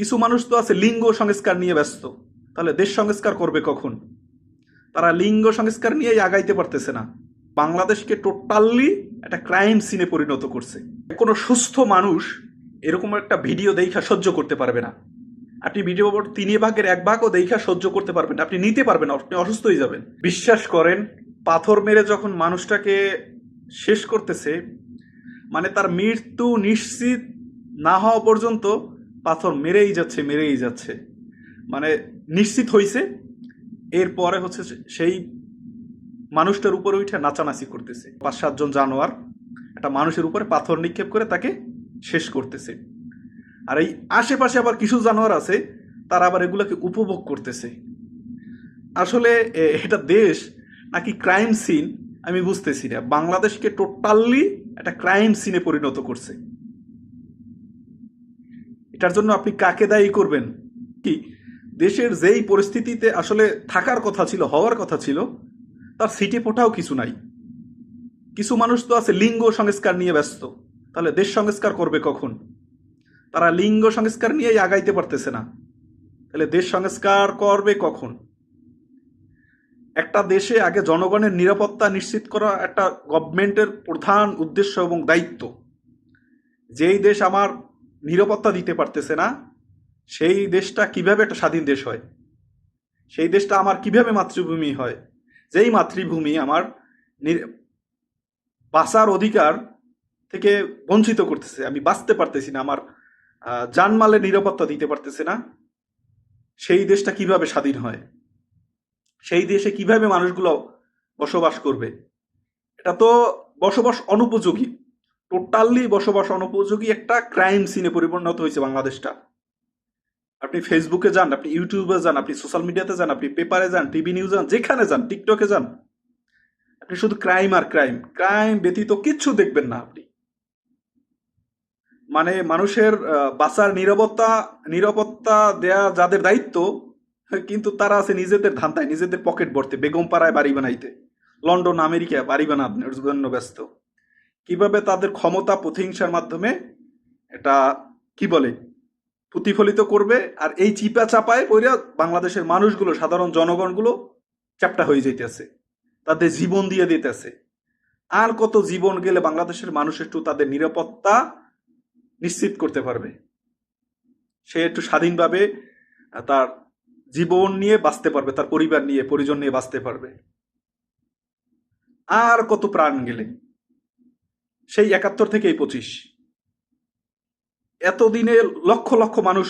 কিছু মানুষ তো আছে লিঙ্গ সংস্কার নিয়ে ব্যস্ত। তাহলে দেশ সংস্কার করবে কখন? তারা লিঙ্গ সংস্কার নিয়েই আগাইতে পারতেছে না। বাংলাদেশকে টোটালি একটা ক্রাইম সিনে পরিণত করছে। কোনো সুস্থ মানুষ এরকম একটা ভিডিও দেখা সহ্য করতে পারবে না। আপনি ভিডিও তিন ভাগের এক ভাগও দেখা সহ্য করতে পারবেন আপনি নিতে পারবেন আপনি অসুস্থ হয়ে যাবেন। বিশ্বাস করেন, পাথর মেরে যখন মানুষটাকে শেষ করতেছে মানে তার মৃত্যু নিশ্চিত না হওয়া পর্যন্ত পাথর মেরেই যাচ্ছে মেরেই যাচ্ছে। মানে নিশ্চিত হয়েছে এরপরে হচ্ছে সেই মানুষটার উপরে উঠে নাচানাচি করতেছে। পাঁচ সাতজন জানোয়ার একটা মানুষের উপরে পাথর নিক্ষেপ করে তাকে শেষ করতেছে। আর এই আশেপাশে আবার কিছু জানোয়ার আছে, তারা আবার এগুলোকে উপভোগ করতেছে। আসলে এটা দেশ নাকি ক্রাইম সিন আমি বুঝতেছি না। বাংলাদেশকে টোটালি একটা ক্রাইম সিনে পরিণত করছে। এটার জন্য আপনি কাকে দায়ী করবেন? কি? দেশের যেই পরিস্থিতিতে আসলে থাকার কথা ছিল, হওয়ার কথা ছিল, তার সিটে ফোটাও কিছু নাই। কিছু মানুষ তো আছে লিঙ্গ সংস্কার নিয়ে ব্যস্ত। তাহলে দেশ সংস্কার করবে কখন? তারা লিঙ্গ সংস্কার নিয়েই আগাইতে পারতেছে না। তাহলে দেশ সংস্কার করবে কখন? একটা দেশে আগে জনগণের নিরাপত্তা নিশ্চিত করা একটা গভর্নমেন্টের প্রধান উদ্দেশ্য এবং দায়িত্ব। যেই দেশ আমার নিরাপত্তা দিতে পারতেছে না সেই দেশটা কীভাবে একটা স্বাধীন দেশ হয়? সেই দেশটা আমার কীভাবে মাতৃভূমি হয়? যেই মাতৃভূমি আমার বাঁচার অধিকার থেকে বঞ্চিত করতেছে। আমি বাঁচতে পারতেছি না আমার আহ, জানমালের নিরাপত্তা দিতে পারতেছে না। সেই দেশটা কীভাবে স্বাধীন হয়? সেই দেশে কীভাবে মানুষগুলো বসবাস করবে? এটা তো বসবাস অনুপযোগী। টোটালি বসবাস অনুপযোগী একটা ক্রাইম সিনে পরিণত হয়েছে বাংলাদেশটা। আপনি ফেসবুকে যান, আপনি ইউটিউবে যান, আপনি সোশ্যাল মিডিয়াতে যান, আপনি পেপারে যান টিভি নিউজ যান, যেখানে যান টিকটকে যান। আপনি শুধু ক্রাইম আর ক্রাইম ক্রাইম ব্যতীত কিচ্ছু দেখবেন না আপনি। মানে মানুষের বাঁচার নিরাপত্তা নিরাপত্তা দেয়া যাদের দায়িত্ব কিন্তু তারা আছে নিজেদের ধান্দায়, নিজেদের পকেট ভরতে বেগম পাড়ায় বাড়ি বানাইতে। লন্ডন আমেরিকা বাড়ি বানানোর জন্য ব্যস্ত। কীভাবে তাদের ক্ষমতা প্রতিহিংসার মাধ্যমে এটা কি বলে, প্রতিফলিত করবে আর এই চিপা চাপায় পইরা বাংলাদেশের মানুষগুলো, সাধারণ জনগণগুলো চ্যাপটা হয়ে যাইতেছে, তাদের জীবন দিয়ে দিতেছে। আর কত জীবন গেলে বাংলাদেশের মানুষ একটু তাদের নিরাপত্তা নিশ্চিত করতে পারবে। সে একটু স্বাধীনভাবে তার জীবন নিয়ে বাঁচতে পারবে, তার পরিবার নিয়ে, পরিজন নিয়ে বাঁচতে পারবে। আর কত প্রাণ গেলে সেই একাত্তর থেকে এই পঁচিশ। এতদিনে লক্ষ লক্ষ মানুষ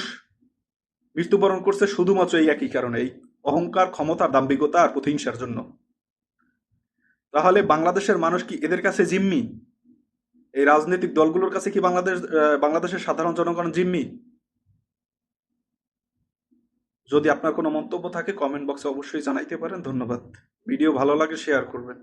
মৃত্যুবরণ করছে শুধুমাত্র এই একই কারণে, এই অহংকার, ক্ষমতা, দাম্ভিকতা আর প্রতিহিংসার জন্য। তাহলে বাংলাদেশের মানুষ কি এদের কাছে জিম্মি? এই রাজনৈতিক দলগুলোর কাছে কি বাংলাদেশ বাংলাদেশের সাধারণ জনগণ জিম্মি? যদি আপনার কোনো মন্তব্য থাকে কমেন্ট বক্সে অবশ্যই জানাইতে পারেন। ধন্যবাদ। ভিডিও ভালো লাগে শেয়ার করবেন।